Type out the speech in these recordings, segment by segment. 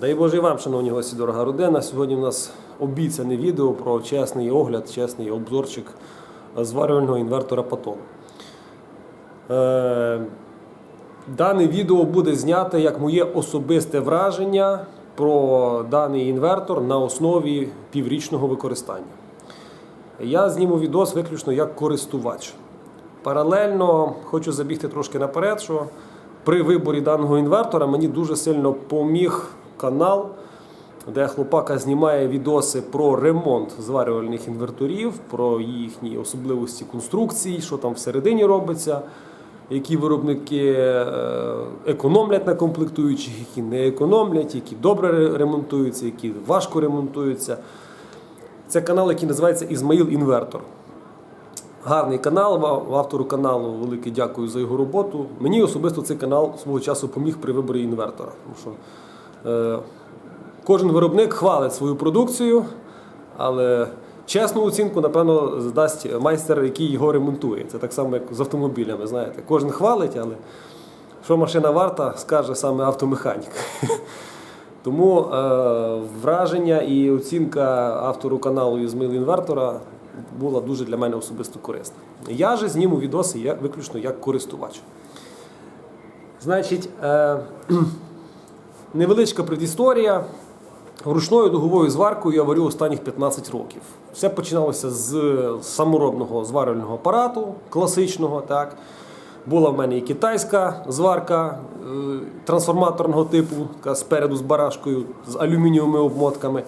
Дай Боже вам, шановні гості, дорога родина. Сьогодні у нас обіцяне відео про чесний огляд, чесний обзорчик зварювального інвертора Патон. Е, Дане відео буде знято як моє особисте враження про даний інвертор на основі піврічного використання. Я зніму відос виключно як користувач. Паралельно хочу забігти трошки наперед, що при виборі даного інвертора мені дуже сильно поміг канал, де хлопака знімає відоси про ремонт зварювальних інверторів, про їхні особливості конструкцій, що там всередині робиться, які виробники е, економлять на комплектуючих, які не економлять, які добре ремонтуються, які важко ремонтуються. Це канал, який називається Ізмаїл Інвертор. Гарний канал, автору каналу велике дякую за його роботу. Мені особисто цей канал свого часу поміг при виборі інвертора. Тому що кожен виробник хвалить свою продукцію, але чесну оцінку, напевно, здасть майстер, який його ремонтує. Це так само, як з автомобілями. Знаєте, кожен хвалить, але що машина варта, скаже саме автомеханік. Тому е, враження і оцінка автору каналу Ізмаїл Інвертора була дуже для мене особисто корисна. Я же зніму відоси я, виключно як користувач. Значить, е, невеличка предісторія. Ручною дуговою зваркою я варю останніх 15 років. Все починалося з саморобного зварювального апарату, класичного. Так. Була в мене і китайська зварка е, трансформаторного типу, така спереду з барашкою, з алюмінієвими обмотками.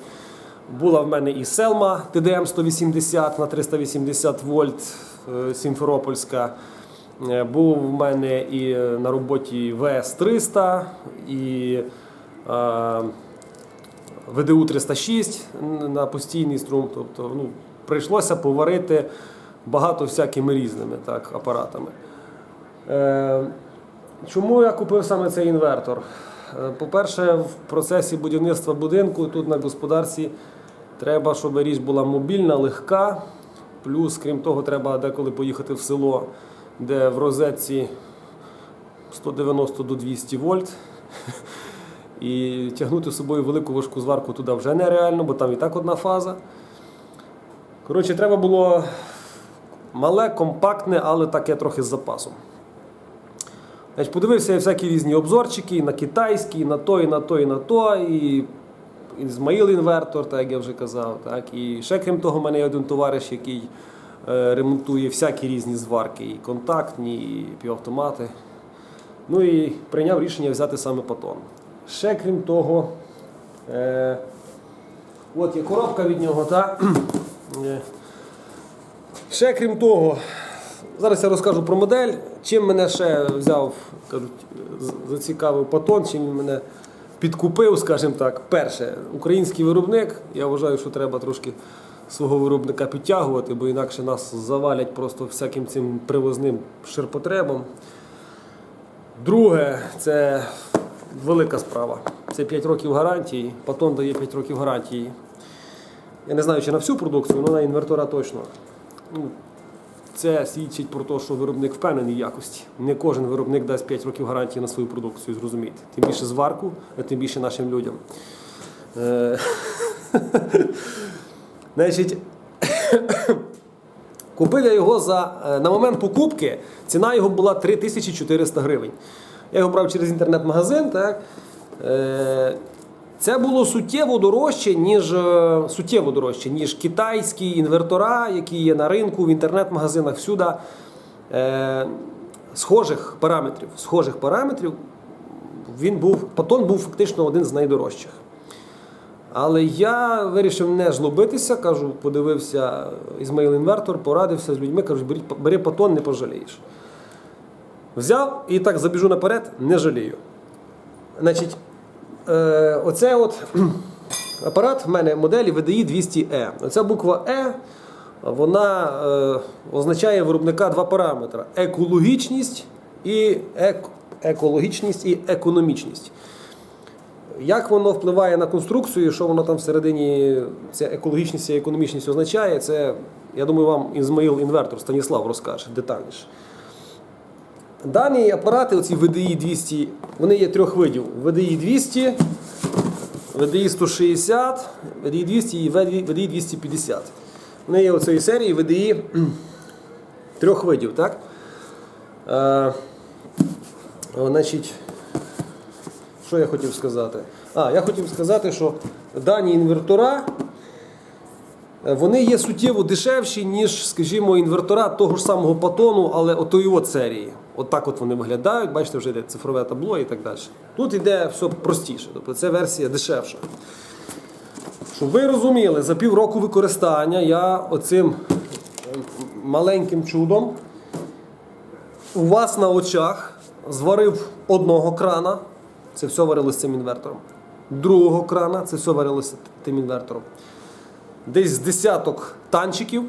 Була в мене і Селма ТДМ 180 на 380 вольт е, Сімферопольська. Е, Був в мене і на роботі ВС 300 і ВДУ 306 на постійний струм. Тобто ну, прийшлося поварити багато всякими різними так, апаратами. Е, Чому я купив саме цей інвертор? Е, По-перше, в процесі будівництва будинку тут на господарстві треба, щоб річ була мобільна, легка. Плюс, крім того, треба деколи поїхати в село, де в розетці 190 до 200 вольт. І тягнути з собою велику важку зварку туди вже нереально, бо там і так одна фаза. Коротше, треба було мале, компактне, але таке трохи з запасом. Значить, подивився я всякі різні обзорчики і на китайський, і на то, і на то, і на то. І Ізмаїл інвертор, так як я вже казав. Так. І ще крім того, в мене є один товариш, який е, ремонтує всякі різні зварки, і контактні, і півавтомати. Ну і прийняв рішення взяти саме патон. Ще крім того, е, от є коробка від нього. Та, Е, ще крім того, зараз я розкажу про модель. Чим мене ще взяв, кажуть, зацікавив патон, чим мене підкупив, скажімо так. Перше, український виробник. Я вважаю, що треба трошки свого виробника підтягувати, бо інакше нас завалять просто всяким цим привозним ширпотребом. Друге, це велика справа. Це 5 років гарантії. Патон дає 5 років гарантії. Я не знаю, чи на всю продукцію, але на інвертора точно. Ну, це свідчить про те, що виробник впевнений якості. Не кожен виробник дасть 5 років гарантії на свою продукцію, зрозумійте. Тим більше зварку, а тим більше нашим людям. Е, Значить, Купив я його за е, на момент покупки. Ціна його була 3400 гривень. Я його брав через інтернет-магазин. Так. Е, Це було суттєво дорожче, ніж е, суттєво дорожче, ніж китайські інвертора, які є на ринку, в інтернет-магазинах всюди. Е, Схожих параметрів. Схожих параметрів він був, Патон був фактично один з найдорожчих. Але я вирішив не жлобитися, кажу, подивився Ізмаїл інвертор, порадився з людьми, бери, бери патон, не пожалієш. Взяв і так забіжу наперед, не жалію. Значить, е, оце от апарат в мене моделі VDI 200E. Оця буква E вона е, означає виробника два параметри: екологічність і ек- екологічність і економічність. Як воно впливає на конструкцію, що воно там всередині, ця екологічність і економічність означає, це, я думаю, вам Ізмаїл інвертор Станіслав розкаже детальніше. Дані апарати, оці VDI 200, вони є трьох видів. VDI 200, VDI 160, VDI 200 і VDI 250. Вони є у цієї серії VDI трьох видів, так? Е, значить, що я хотів сказати? А, я хотів сказати, що дані інвертора вони є суттєво дешевші, ніж, скажімо, інвертора того ж самого патону, але отої от серії. От так от вони виглядають, бачите, вже йде цифрове табло і так далі. Тут йде все простіше, тобто це версія дешевша. Щоб ви розуміли, за півроку використання я оцим е, маленьким чудом у вас на очах зварив одного крана, це все варилося цим інвертором. Другого крана, це все варилося тим інвертором. Десь з десяток танчиків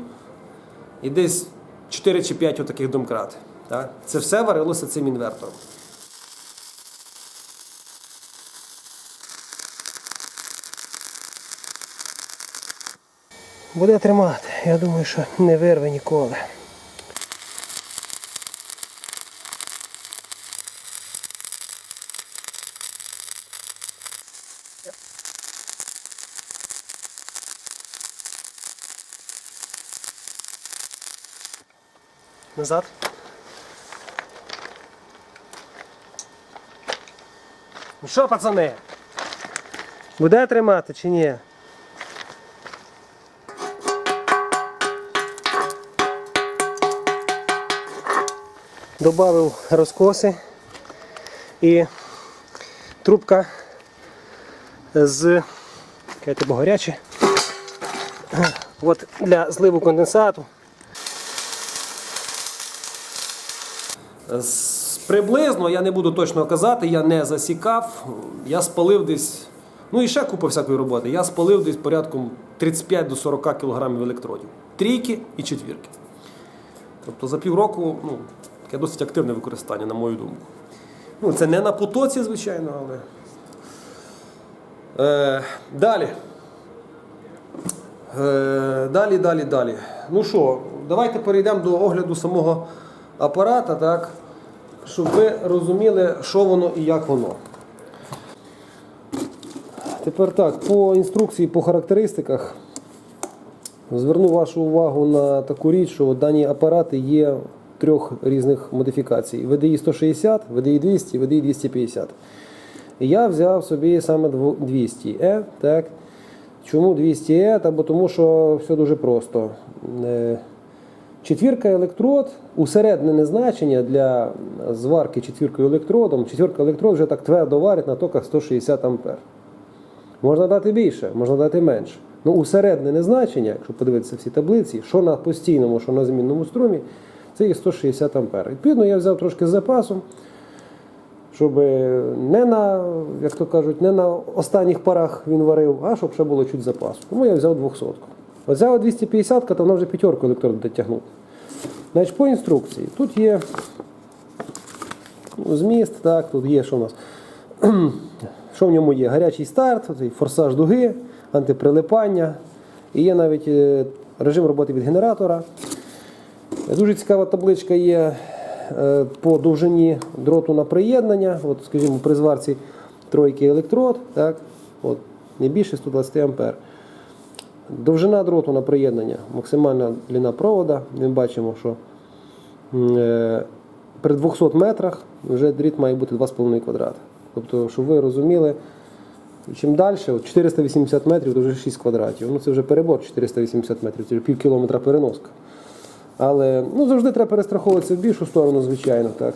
і десь 4 чи 5 отаких домкрат. Так? Це все варилося цим інвертором. Буде тримати. Я думаю, що не вирве ніколи. Назад. Ну що, пацани? Буде тримати чи ні? Добавив розкоси і трубка з бо гаряче. От для зливу конденсату. Приблизно, я не буду точно казати, я не засікав. Я спалив десь, ну і ще купа всякої роботи. Я спалив десь порядком 35 до 40 кг електродів. Трійки і четвірки. Тобто за півроку ну, таке досить активне використання, на мою думку. Ну, це не на потоці, звичайно, але. Е, далі. Е, далі, далі, далі. Ну що, давайте перейдемо до огляду самого апарата, так, щоб ви розуміли, що воно і як воно. Тепер так, по інструкції, по характеристиках. Зверну вашу увагу на таку річ, що дані апарати є трьох різних модифікацій: VDI 160, VDI 200, VDI 250. Я взяв собі саме 200E. Так? Чому 200E? Та бо тому що все дуже просто. Четвірка електрод, усереднене значення для зварки четвіркою електродом. Четвірка електрод вже так твердо варить на токах 160 А. Можна дати більше, можна дати менше. Ну, усереднене значення, якщо подивитися всі таблиці, що на постійному, що на змінному струмі, це є 160 А. Відповідно, я взяв трошки з запасом, щоб не на, як то кажуть, не на останніх парах він варив, а щоб ще було чуть запасу. Тому я взяв 200. Взяв 250, то вона вже п'ятерку електрод дотягнув. Значить, по інструкції. Тут є ну, зміст, так, тут є що у нас. Що в ньому є? Гарячий старт, форсаж дуги, антиприлипання. І є навіть е, режим роботи від генератора. Дуже цікава табличка є е, по довжині дроту на приєднання. От, скажімо, при зварці тройки електрод, так, от, не більше 120 А. Довжина дроту на приєднання, максимальна длина провода. Ми бачимо, що е, при 200 метрах вже дріт має бути 2,5 квадрата. Тобто, щоб ви розуміли, чим далі, от 480 метрів то вже 6 квадратів. Ну це вже перебор 480 метрів, це вже пів кілометра переноска. Але ну, завжди треба перестраховуватися в більшу сторону, звичайно. так.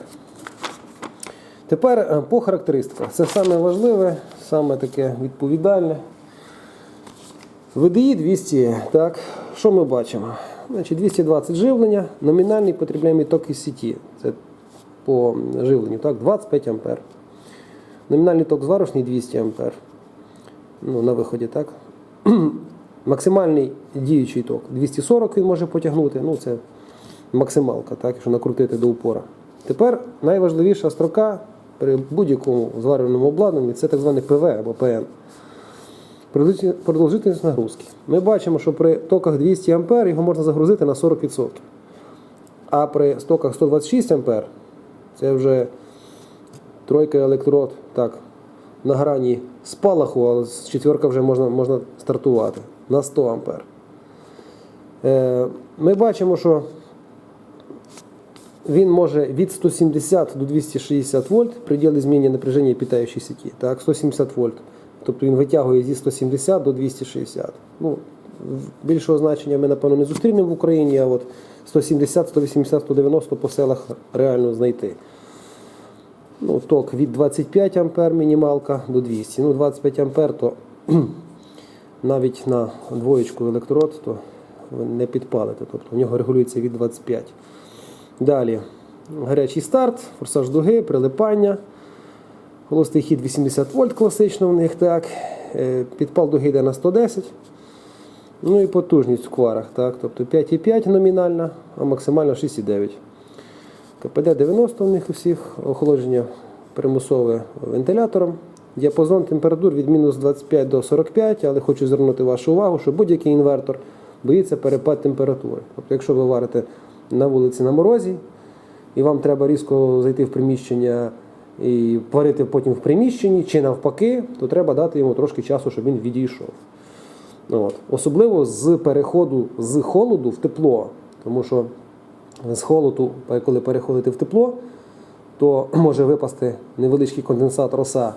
Тепер е, по характеристиках. Це саме саме таке відповідальне. VDI 200, так, що ми бачимо? Значить, 220 живлення, номінальний потрібляємий ток із сіті. Це по живленню, так, 25 А. Номінальний ток зварочний 200 А. Ну, на виході, так. Максимальний діючий ток 240 він може потягнути. Ну, це максималка, так, якщо накрутити до упора. Тепер найважливіша строка при будь-якому зварювальному обладнанні це так зване ПВ або ПН. Продовжительність- нагрузки. Ми бачимо, що при токах 200 А його можна загрузити на 40%. А при токах 126 А це вже тройка електрод, так, на грані спалаху, але з четверка вже можна, можна стартувати на 100 ампер. Е, Ми бачимо, що він може від 170 до 260 вольт предели змінення напряження питаючої сеті. Так, 170 вольт. Тобто він витягує зі 170 до 260. Ну, більшого значення ми, напевно, не зустрінемо в Україні, а от 170, 180, 190 по селах реально знайти. Ну, ток від 25 ампер мінімалка до 200. Ну, 25 ампер, то навіть на двоєчку електрод, то ви не підпалите. Тобто у нього регулюється від 25. Далі гарячий старт, форсаж дуги, прилипання. Холостий хід 80 вольт класично в них так. Е, Підпал дуги йде на 110. Ну і потужність в кварах, так. Тобто 5,5 номінальна, а максимально 6,9. КПД 90 у них усіх, охолодження примусове вентилятором. Діапазон температур від мінус 25 до 45, але хочу звернути вашу увагу, що будь-який інвертор боїться перепад температури. Тобто, якщо ви варите на вулиці на морозі, і вам треба різко зайти в приміщення і варити потім в приміщенні, чи навпаки, то треба дати йому трошки часу, щоб він відійшов. От. Особливо з переходу з холоду в тепло. Тому що з холоду, коли переходите в тепло, то може випасти невеличкий конденсат роса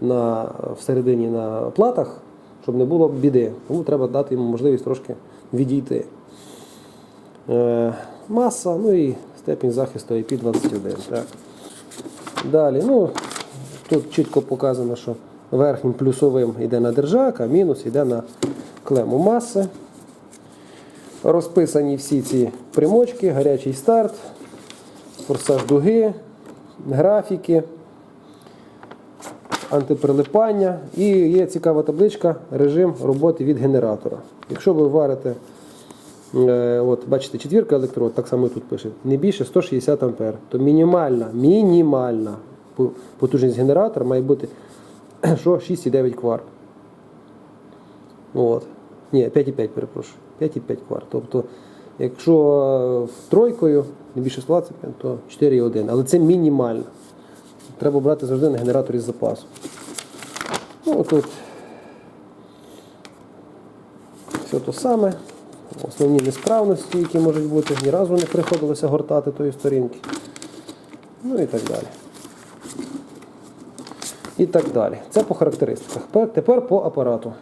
на, всередині на платах, щоб не було біди. Тому треба дати йому можливість трошки відійти. Е, маса, ну і степінь захисту IP21. Так. Далі, ну, тут чітко показано, що верхнім плюсовим йде на держак, а мінус йде на клему маси. Розписані всі ці примочки, гарячий старт, форсаж дуги, графіки, антиприлипання і є цікава табличка режим роботи від генератора. Якщо ви варите, от бачите, четвірка електрод, так само тут пише, не більше 160 ампер, то мінімальна, мінімальна потужність генератора має бути що 6,9 кварт. От. Ні, 5,5, перепрошую. 5,5 кварт. Тобто, якщо е, тройкою не більше 120, то 4,1. Але це мінімально. Треба брати завжди на генератор із запасу. Ну, тут все то саме. Основні несправності, які можуть бути, ні разу не приходилося гортати тої сторінки. Ну і так далі. І так далі. Це по характеристиках. Тепер по апарату.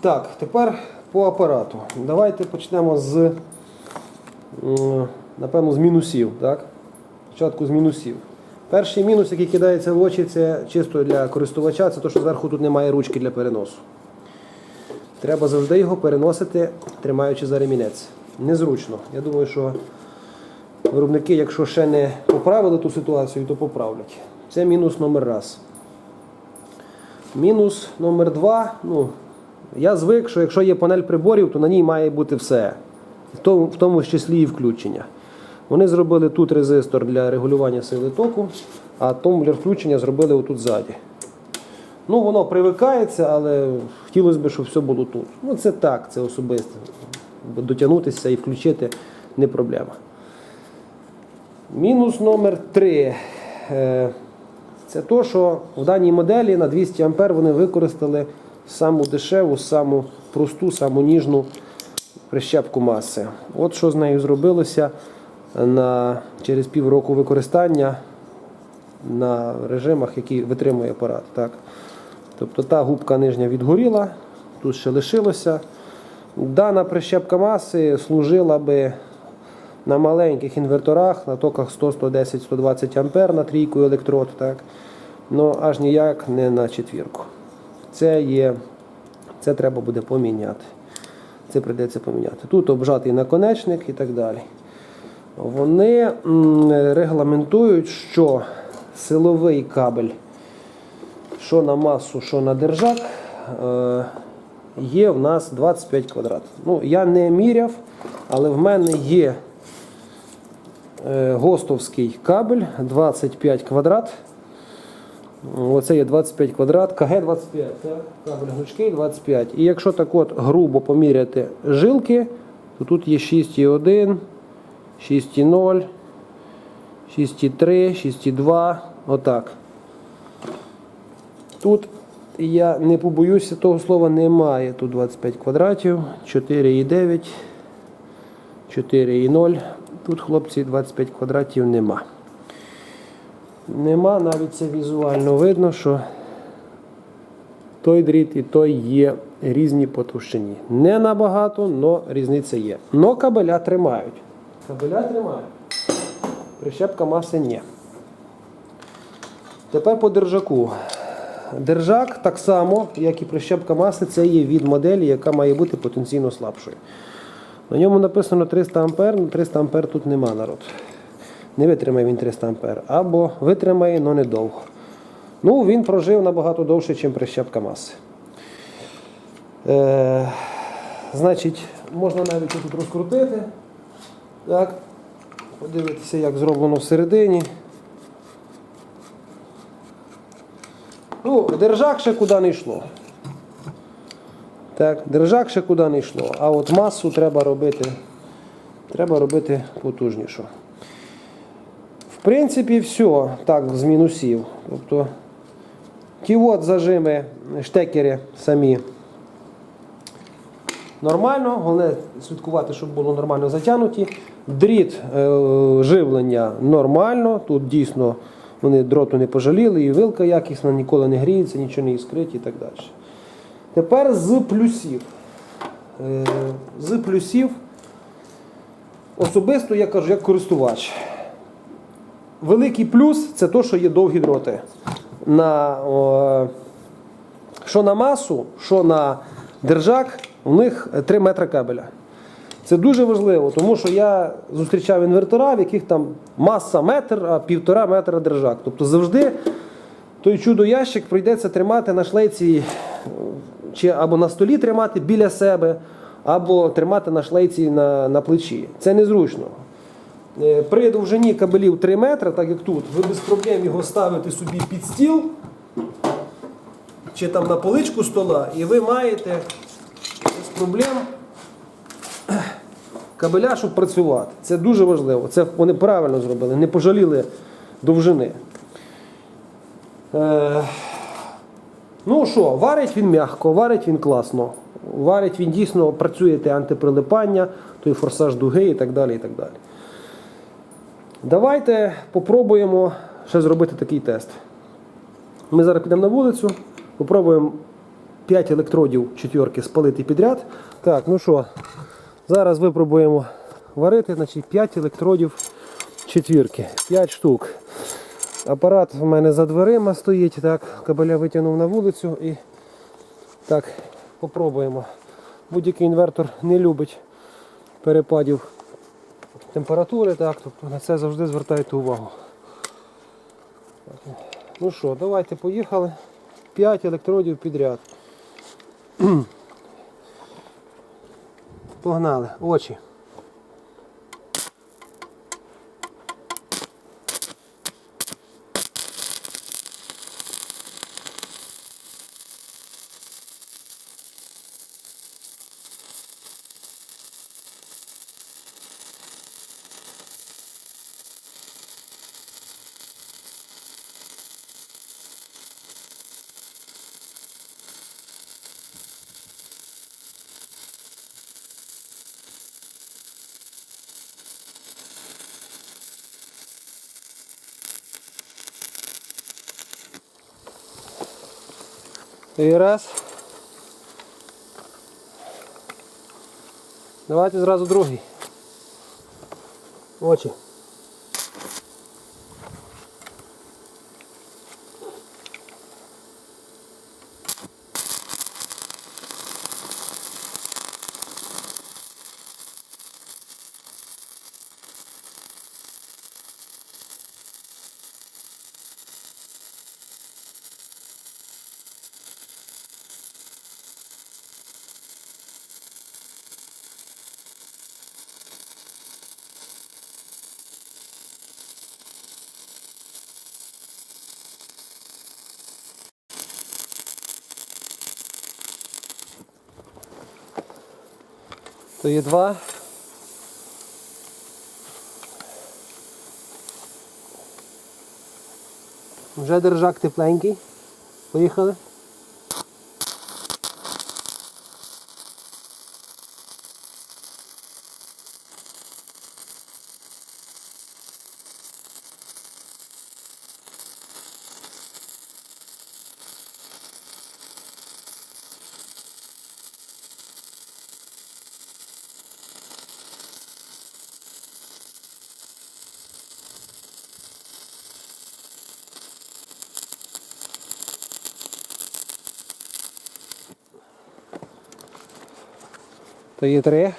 Так, тепер по апарату. Давайте почнемо з, напевно, з мінусів. Так? Спочатку з мінусів. Перший мінус, який кидається в очі, це чисто для користувача, це те, що зверху тут немає ручки для переносу. Треба завжди його переносити, тримаючи за ремінець. Незручно. Я думаю, що виробники, якщо ще не поправили ту ситуацію, то поправлять. Це мінус номер раз. Мінус номер два. Ну, я звик, що якщо є панель приборів, то на ній має бути все. В тому, числі і включення. Вони зробили тут резистор для регулювання сили току, а тумблер включення зробили отут ззаді. Ну, воно привикається, але хотілося б, щоб все було тут. Ну, це так, це особисто. Дотягнутися і включити не проблема. Мінус номер 3. Це то, що в даній моделі на 200 А вони використали саму дешеву, саму просту, саму ніжну прищепку маси. От що з нею зробилося на, через півроку використання на режимах, які витримує апарат. Так? Тобто та губка нижня відгоріла, тут ще лишилося. Дана прищепка маси служила би на маленьких інверторах, на токах 100, 110, 120 ампер на трійку електрод, так? Ну аж ніяк не на четвірку. Це є, це треба буде поміняти. Це прийдеться поміняти. Тут обжатий наконечник і так далі. Вони регламентують, що силовий кабель, що на масу, що на держак, е, є в нас 25 квадрат. Ну, я не міряв, але в мене є е, гостовський кабель 25 квадрат. Оце є 25 квадрат, КГ-25, так? кабель гнучкий 25. І якщо так от грубо поміряти жилки, то тут є 6,1, 6,0, 6,3, 6,2, отак. Тут я не побоюся того слова, немає. Тут 25 квадратів, 4,9, 4,0. Тут, хлопці, 25 квадратів нема. Нема, навіть це візуально видно, що той дріт і той є різні по товщині. Не набагато, але різниця є. Но кабеля тримають. Кабеля тримають. Прищепка маси ні. Тепер по держаку. Держак так само, як і прищепка маси, це є від моделі, яка має бути потенційно слабшою. На ньому написано 300 А, але 300 А тут нема народ. Не витримає він 300 А. Або витримає, але недовго. Ну, він прожив набагато довше, ніж прищепка маси. Е, значить, можна навіть тут розкрутити. Так. Подивитися, як зроблено всередині. Ну, держак ще куди не йшло. Так, держак ще куди не йшло. А от масу треба робити. Треба робити потужнішу. В принципі, все так з мінусів. Тобто ті от зажими, штекери самі. Нормально, головне слідкувати, щоб було нормально затягнуті. Дріт е, живлення нормально. Тут дійсно вони дроту не пожаліли, і вилка якісна, ніколи не гріється, нічого не іскрить і так далі. Тепер з плюсів. Е, з плюсів особисто я кажу, як користувач. Великий плюс це те, що є довгі дроти. На, о, що на масу, що на держак, у них 3 метри кабеля. Це дуже важливо, тому що я зустрічав інвертора, в яких там маса метр, а півтора метра держак. Тобто завжди той чудо-ящик прийдеться тримати на шлейці е, чи або на столі тримати біля себе, або тримати на шлейці на, на плечі. Це незручно. Е, При довжині кабелів 3 метри, так як тут, ви без проблем його ставите собі під стіл чи там на поличку стола, і ви маєте без проблем кабеля, щоб працювати. Це дуже важливо. Це вони правильно зробили, не пожаліли довжини. Е, ну що, варить він м'яко, варить він класно. Варить він дійсно, працює те антиприлипання, той форсаж дуги і так далі. і так далі. Давайте попробуємо ще зробити такий тест. Ми зараз підемо на вулицю, попробуємо 5 електродів четверки спалити підряд. Так, ну що, зараз випробуємо варити, значить 5 електродів четвірки, 5 штук. Апарат в мене за дверима стоїть, так, кабеля витягнув на вулицю і так, попробуємо. Будь-який інвертор не любить перепадів температури, так, тобто на це завжди звертайте увагу. Ну що, давайте поїхали. 5 електродів підряд. Погнали, очі. І раз. Давайте зразу другий. Очі. то є два. Вже держак тепленький. Поїхали. То є три.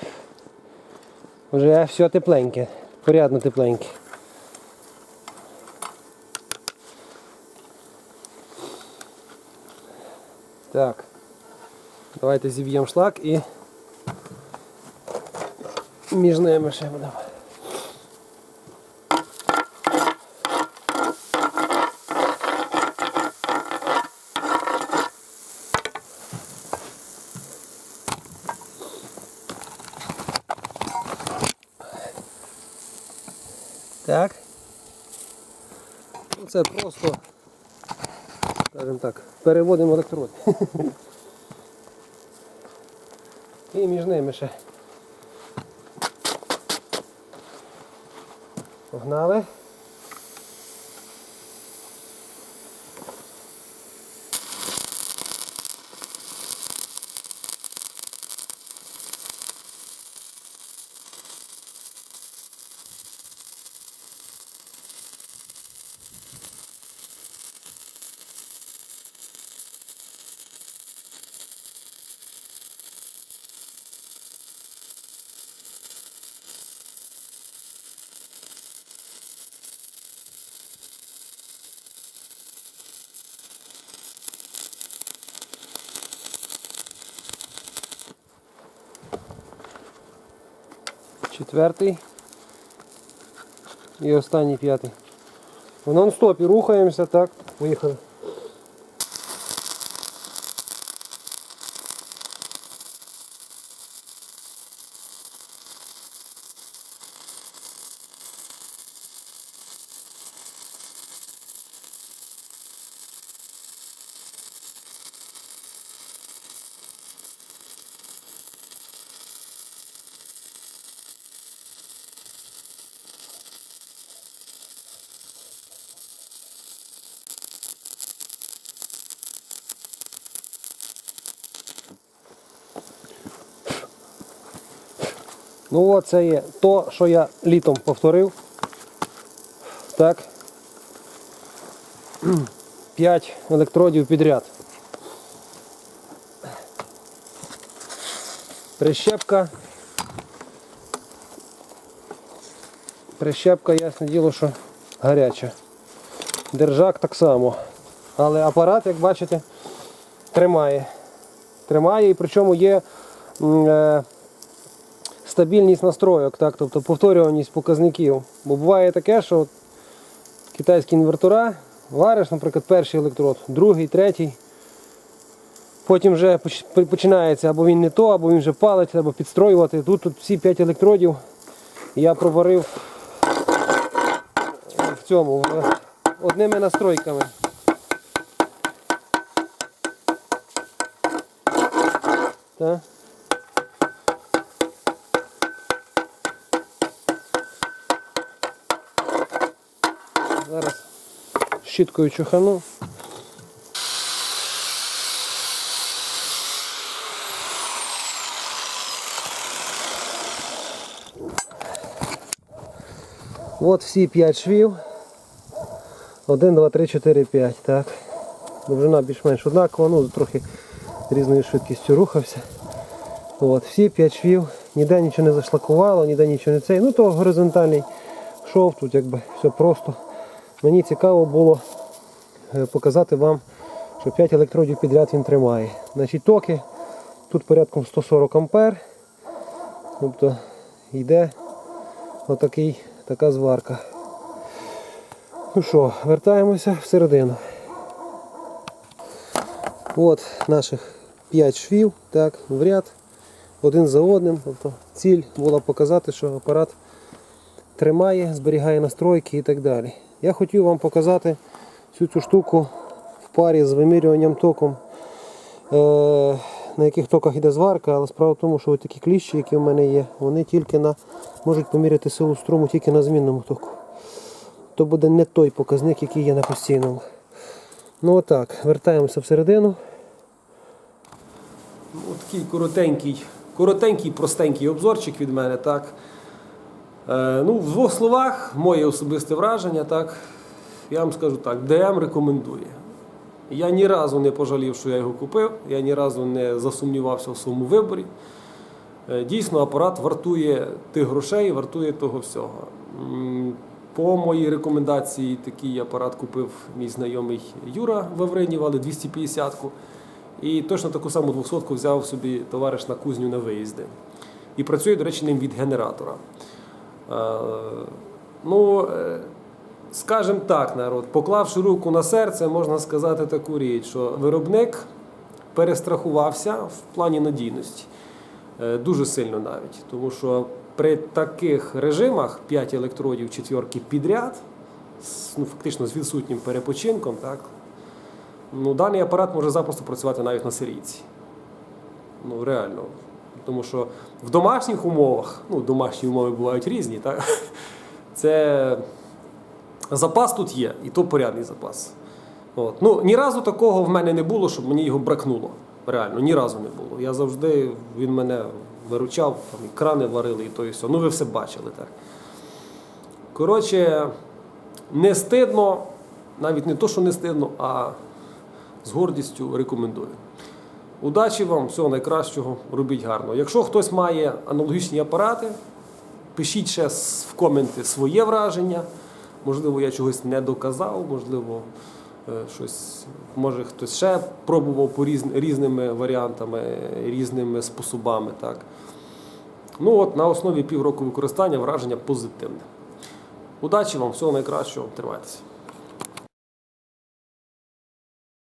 Вже все тепленьке. Порядно тепленьке. Так. Давайте зіб'ємо шлак і між ними ще будемо. Так. Ну, Це просто, скажімо так, переводимо електрод. І між ними ще. Погнали. Четвертий. І останній п'ятий. В нон-стопі рухаємося, так, поїхали. Це є то, що я літом повторив. Так. 5 електродів підряд. Прищепка. Прищепка, ясне діло, що гаряча. Держак так само. Але апарат, як бачите, тримає. Тримає і причому є е, стабільність настройок, так, тобто повторюваність показників. Бо буває таке, що от китайські інвертора вариш, наприклад, перший електрод, другий, третій. Потім вже починається або він не то, або він вже палить, або підстроювати. Тут, тут всі 5 електродів я проварив в цьому одними настройками. Так. Зараз щіткою чухану. От всі 5 швів. 1, 2, 3, 4, 5. Так. Довжина більш-менш однакова, ну трохи різною швидкістю рухався. От, всі 5 швів, ніде нічого не зашлакувало, ніде нічого не цей. Ну то горизонтальний шов, тут якби все просто. Мені цікаво було е, показати вам, що 5 електродів підряд він тримає. Значить токи тут порядком 140 ампер. Тобто йде отакий, така зварка. Ну що, вертаємося всередину. От наших 5 швів, так, в ряд, один за одним. Тобто ціль була показати, що апарат тримає, зберігає настройки і так далі. Я хотів вам показати всю цю штуку в парі з вимірюванням током. Е, на яких токах йде зварка, але справа в тому, що такі кліщі, які в мене є, вони тільки на, можуть поміряти силу струму тільки на змінному току. То буде не той показник, який є на постійному. Ну отак, вертаємося всередину. Ну, такий коротенький, коротенький, простенький обзорчик від мене, так. Е, ну, в двох словах, моє особисте враження, так. Я вам скажу так, ДМ рекомендує. Я ні разу не пожалів, що я його купив, я ні разу не засумнівався в своєму виборі. Е, Дійсно, апарат вартує тих грошей, вартує того всього. По моїй рекомендації такий апарат купив мій знайомий Юра Вавринів, але 250-ку. І точно таку саму 200-ку взяв собі товариш на кузню на виїзди. І працює, до речі, ним від генератора. Е, ну, е, скажімо так, народ, поклавши руку на серце, можна сказати таку річ, що виробник перестрахувався в плані надійності. Е, Дуже сильно навіть. Тому що при таких режимах 5 електродів четвірки підряд, ну, фактично з відсутнім перепочинком, так, ну, даний апарат може запросто працювати навіть на серійці. Ну, реально. Тому що в домашніх умовах, ну, домашні умови бувають різні, так? це запас тут є, і то порядний запас. От. Ну, ні разу такого в мене не було, щоб мені його бракнуло. Реально, ні разу не було. Я завжди він мене виручав, там, і крани варили, і то і все. Ну, ви все бачили, так. Коротше, не стидно, навіть не то, що не стидно, а з гордістю рекомендую. Удачі вам, всього найкращого, робіть гарно. Якщо хтось має аналогічні апарати, пишіть ще в коменти своє враження. Можливо, я чогось не доказав, можливо, е, щось, може хтось ще пробував по різ, різними варіантами, різними способами. Так. Ну от на основі півроку використання враження позитивне. Удачі вам, всього найкращого, тримайтеся.